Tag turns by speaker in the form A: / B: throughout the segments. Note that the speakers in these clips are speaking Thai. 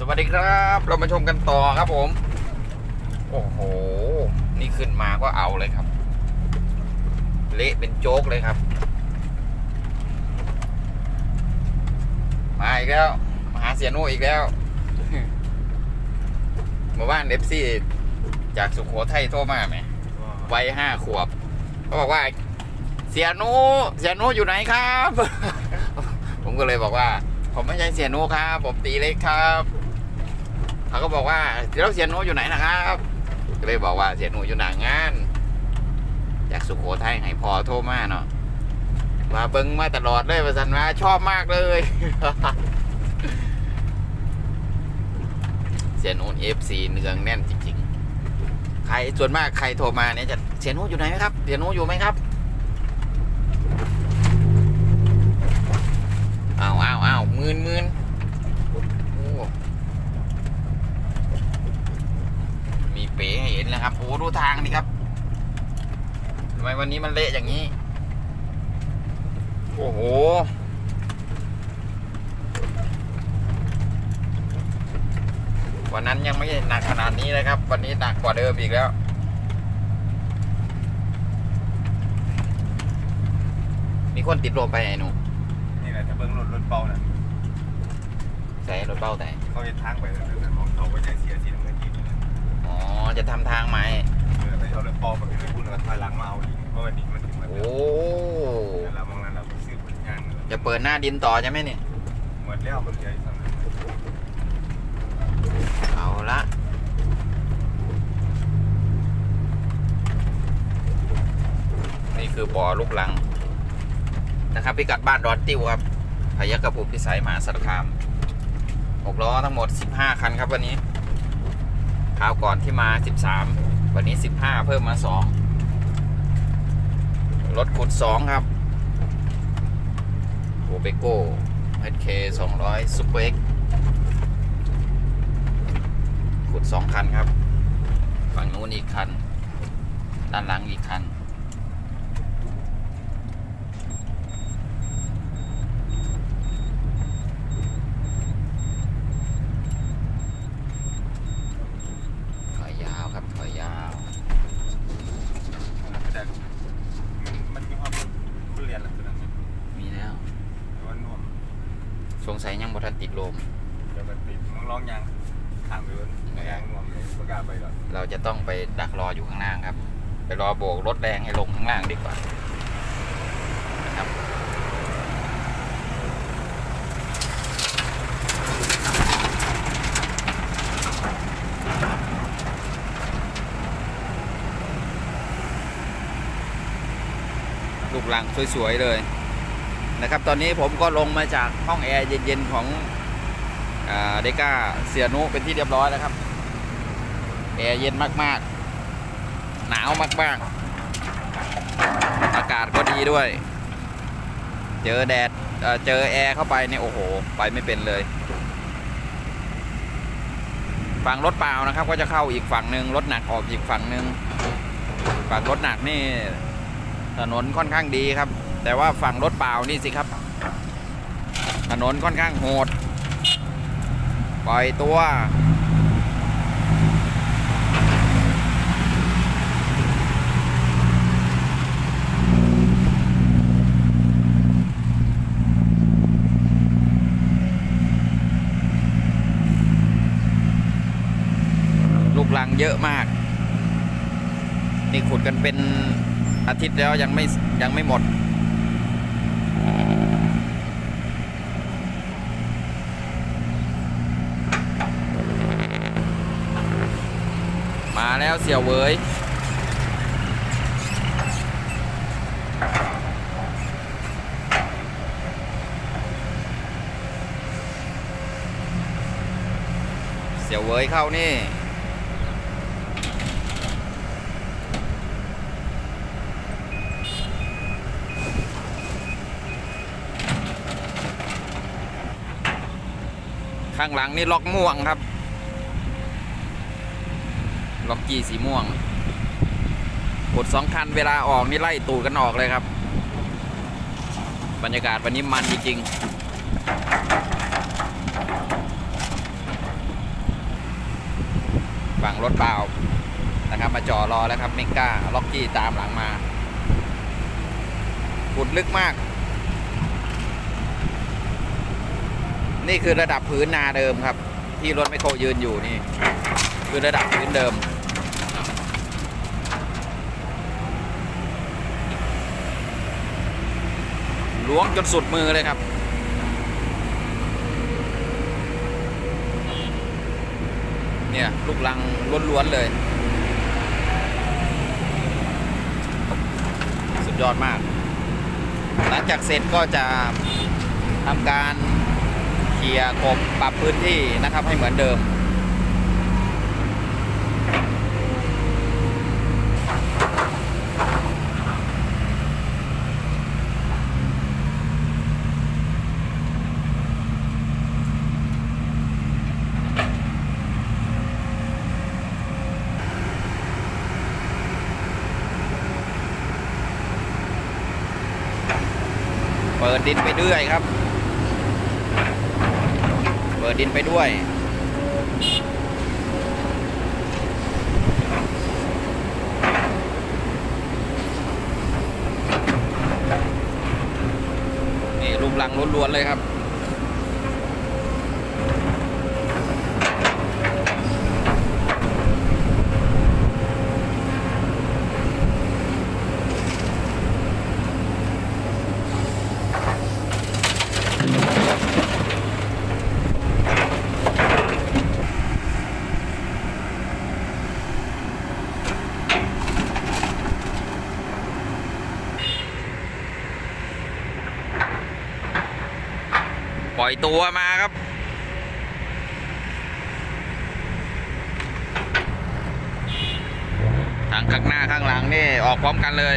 A: สวัสดีครับ เรามาชมกันต่อครับผม โอ้โห นี่ขึ้นมาก็เอาเลยครับ เละเป็นโจ๊กเลยครับ มาอีกแล้ว มาหาเสียโนอีกแล้วเมื่อวานเอฟซีจากสุโขทัยโทรมาไหมวัยห้าขวบเขาบอกว่า เสียหนูเสียหนูอยู่ไหนครับ ผมก็เลยบอกว่าผมไม่ใช่เสียหนูครับ ผมตีเล็กครับ เขาก็บอกว่าแล้วเสียหนูอยู่ไหนนะครับก็เลยบอกว่าเสียหนูอยู่หนางาน จากสุโขทัยให้พอโทรมาเนาะมาเบิ้งมาตลอดเลยประสันมาชอบมากเลย เสียหนูเอฟซีเนืองแน่นจริง ๆ ใครส่วนมากใครโทรมาเนี่ยจะเสียหนูอยู่ไหนไหมครับ เสียหนูอยู่ไหมครับอ้าวอ้าวอ้าวหมื่นหมื่นโอ้มีเป๋ให้เห็ นแล้วครับโอ้ดูทางนี่ครับทำไมวันนี้มันเละอย่างนี้ โอ้โหวันนั้นยังไม่หนักขนาดนี้เลยครับ วันนี้หนักกว่าเดิมอีกแล้ว มีคนติดลมไปไหนหนู
B: นี่แหละจะเบิ้งรถรถเบาน่ะ
A: ใส่รถเบ้าแต่
B: เขาจะทางไปแล้ว
A: ทำทางใหม่
B: เออแต่เขาเลยปอแบบนี้พูดแล้วก็ถอยหลังมาเอาอีกเพราะวันนี้มันถึงมัน
A: โอ้
B: แล้วแล้วมองนั้นเราไปซื้อผลงาน
A: จะเปิดหน้าดินต่อใช่ไหมเนี่ย
B: หมดแล้วมันใหญ่สำหรับ
A: เอาละนี่คือบ่อลูกลัง นะครับพิกัดบ้านดอนติ้วครับพยัคฆภูมิพิสัยมหาสารคามหกล้อทั้งหมด 15 คันครับวันนี้ คราวก่อนที่มา 13 วันนี้ 15 เพิ่มมา 2 รถขุด 2 ครับโอเบโก้ HK 200 Super X ขุด 2 คันครับ ฝั่งนู้นอีกคัน ด้านหลังอีกคัน ถอยยาวครับ ถอยยาว
B: แต่มันมีความคุณเรียนแล้วคือนั่น
A: มีแล้ว
B: แต่ว่าน่วม
A: สงสัยยังบ่ทันติดลม
B: เดี๋ยวมันปิดมึงลองยางถามไปว่ายางน่วมเลย ไม่กล้าไปหรอก
A: เราจะต้องไปดักรออยู่ข้างล่างครับ ไปรอโบกรถแรงให้ลงข้างล่างดีกว่านะครับลูกหลังสวยๆเลยนะครับ ตอนนี้ผมก็ลงมาจากห้องแอร์เย็นๆของเดก้าเสียนุเป็นที่เรียบร้อยแล้วครับ แอร์เย็นมากๆ หนาวมากๆ อากาศก็ดีด้วย เจอแดดเเจอแอร์เข้าไปเนี่ยโอ้โห ไปไม่เป็นเลย ฝั่งรถเปล่านะครับ ก็จะเข้าอีกฝั่งหนึ่งรถหนักออกอีกฝั่งหนึ่งฝั่งรถหนักนี่ถนนค่อนข้างดีครับ แต่ว่าฝั่งรถเปล่านี่สิครับ ถนนค่อนข้างโหด ปล่อยตัว เยอะมาก นี่ขุดกันเป็นอาทิตย์แล้วยังไม่ยังไม่หมด มาแล้วเสี่ยวเวยเสี่ยวเวยเข้านี่ ข้างหลังนี่ล็อกม่วงครับ ล็อกกีสีม่วงกดสองคันเวลาออกนี่ไล่ตูดกันออกเลยครับ บรรยากาศวันนี้มันจริงๆฝั่งรถเปล่านะครับมาจอดรอแล้วครับเมก้าล็อกกี้ตามหลังมาขุดลึกมาก นี่คือระดับพื้นนาเดิมครับ ที่รถไมโครยืนอยู่นี่ คือระดับพื้นเดิม ล้วงจนสุดมือเลยครับเนี่ยลูกลังล้วนๆเลย สุดยอดมาก หลังจากเสร็จก็จะทำการ เคลียร์กบปรับพื้นที่นะครับให้เหมือนเดิม เปิดดินไปด้วยครับ ปิดดินไปด้วย นี่ลูกลังล้วนๆเลยครับ อยตัวมาครับทางข้างหน้าข้างหลังนี่ออกพร้อมกันเลย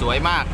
A: ส วยมาก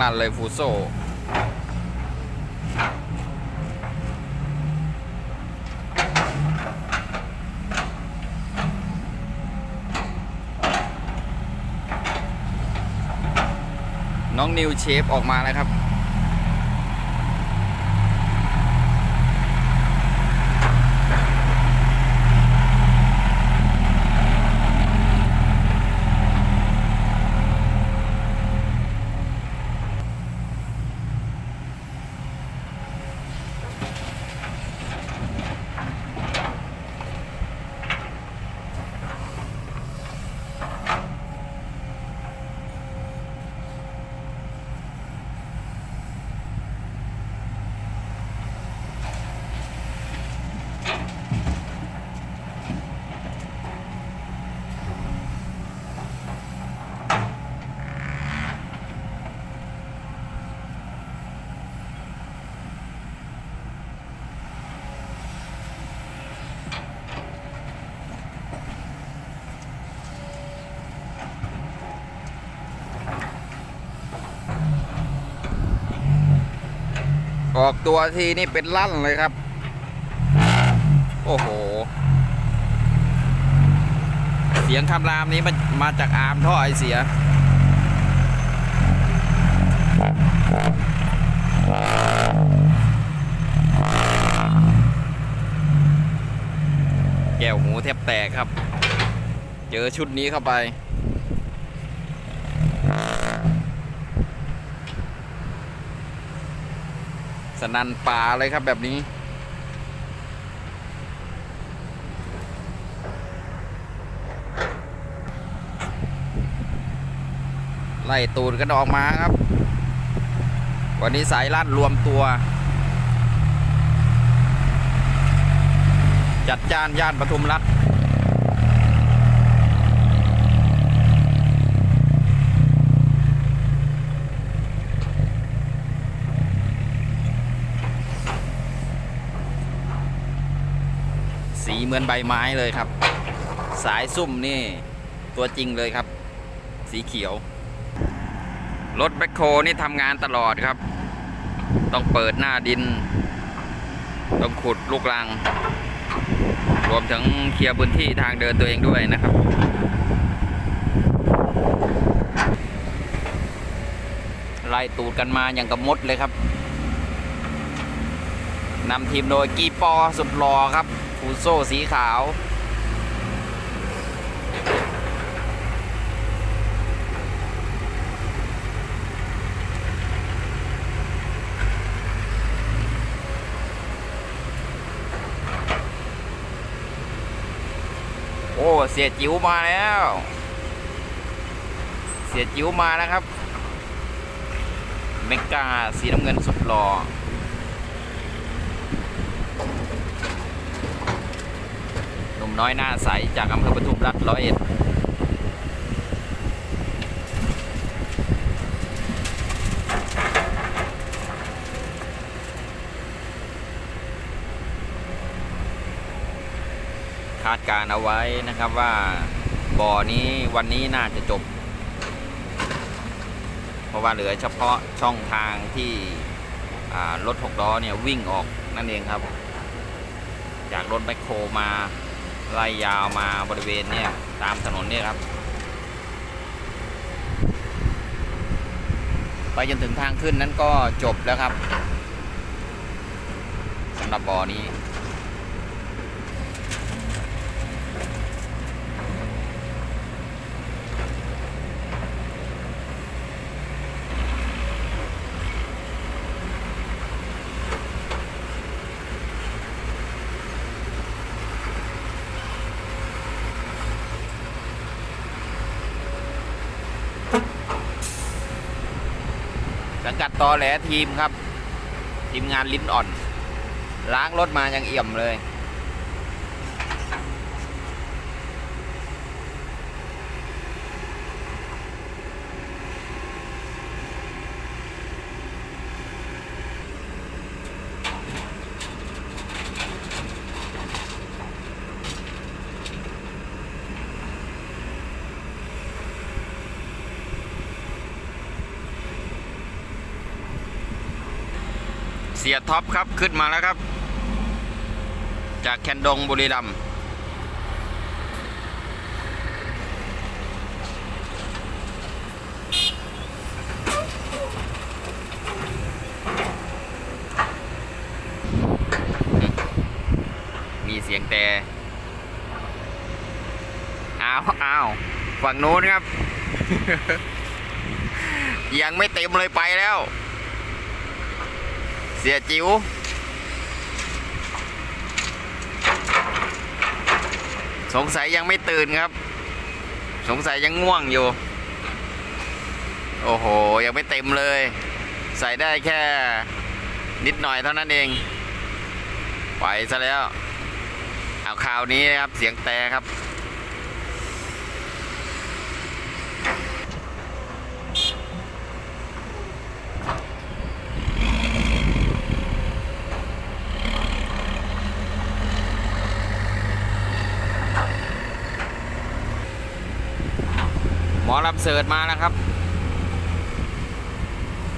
A: ลันเลยฟูโซน้องนิวเชฟออกมาแล้วครับ ออกตัวทีนี่เป็นลั่นเลยครับ โอ้โห เสียงคำรามนี้มันมาจากอาร์มท่อไอเสีย แก้วหูแทบแตกครับ เจอชุดนี้เข้าไป สนันป่าเลยครับแบบนี้ ไล่ตูดกันออกมาครับ วันนี้สายลัดรวมตัว จัดจานย่านปทุมรัฐ เหมือนใบไม้เลยครับ สายซุ่มนี่ ตัวจริงเลยครับ สีเขียว รถแบคโคนี่ทำงานตลอดครับ ต้องเปิดหน้าดิน ต้องขุดลูกรัง รวมถึงเคลียร์พื้นที่ทางเดินตัวเองด้วยนะครับไล่ตูดกันมาอย่างกับมดเลยครับนำทีมโดยกีปอสุดหล่อครับ ฟูโซ่สีขาว โอ้ เสียจิ๋วมาแล้ว เสียจิ๋วมาแล้วครับ เมกาสีน้ำเงินสุดหล่อ ห น้อยหน้าใสจากอำเภอปทุมรัฐร้อยเอ็ดคาดการเอาไว้นะครับว่าบ่อนี้วันนี้น่าจะจบ เพราะว่าเหลือเฉพาะช่องทางที่รถหกล้อเนี่ยวิ่งออกนั่นเองครับ จากรถแบคโคมา ไล่ยาวมาบริเวณเนี่ยตามถนนเนี่ยครับ ไปจนถึงทางขึ้นนั้นก็จบแล้วครับสำหรับบ่อนี้ กัดตอแหลทีมครับ ทีมงานลิ้นอ่อน ล้างรถมายังเอี่ยมเลย เสียท็อปครับขึ้นมาแล้วครับ จากแคนดงบุรีรัมย์มีเสียงแต่อ้าวอ้าวฝั่งนู้นครับ ยังไม่เต็มเลยไปแล้ว เสียจิ๋วสงสัยยังไม่ตื่นครับ สงสัยยังง่วงอยู่ โอ้โห ยังไม่เต็มเลย ใส่ได้แค่นิดหน่อยเท่านั้นเอง ไปซะแล้ว เอาข่าวนี้นะครับ เสียงแต่ครับ มอลำเสิร์ตมาแล้วครับ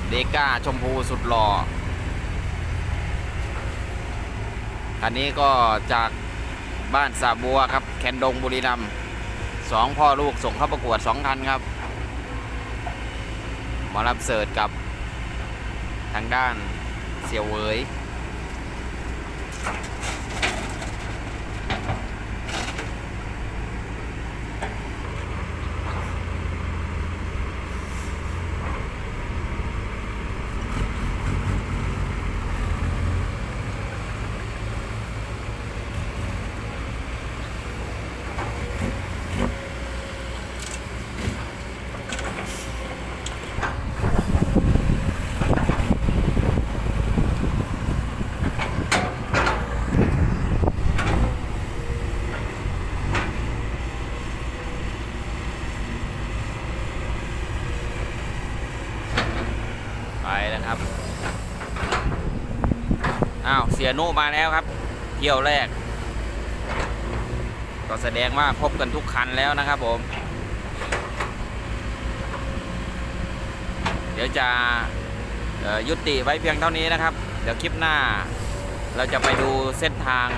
A: เดก้าชมพูสุดหล่อคันนี้ก็จากบ้านสาบัวครับแคนดงบุรีรัมย์สองพ่อลูกส่งเข้าประกวดสองคันครับหมอลำเสิร์ตกับทางด้านเสียวเวย อ้าวเสียโนมาแล้วครับ เที่ยวแรก ก็แสดงว่าครบกันทุกคันแล้วนะครับผม เดี๋ยวจะยุติไว้เพียงเท่านี้นะครับ เดี๋ยวคลิปหน้า เราจะไปดูเส้นทาง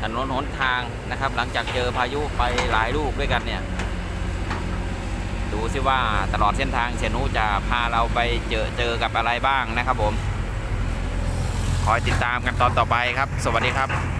A: ถนนหนทางนะครับ หลังจากเจอพายุไปหลายลูกด้วยกันเนี่ย ดูซิว่าตลอดเส้นทางเสียนุจะพาเราไปเจอเจอกับอะไรบ้างนะครับผม คอยติดตามกันตอนต่อไปครับ สวัสดีครับ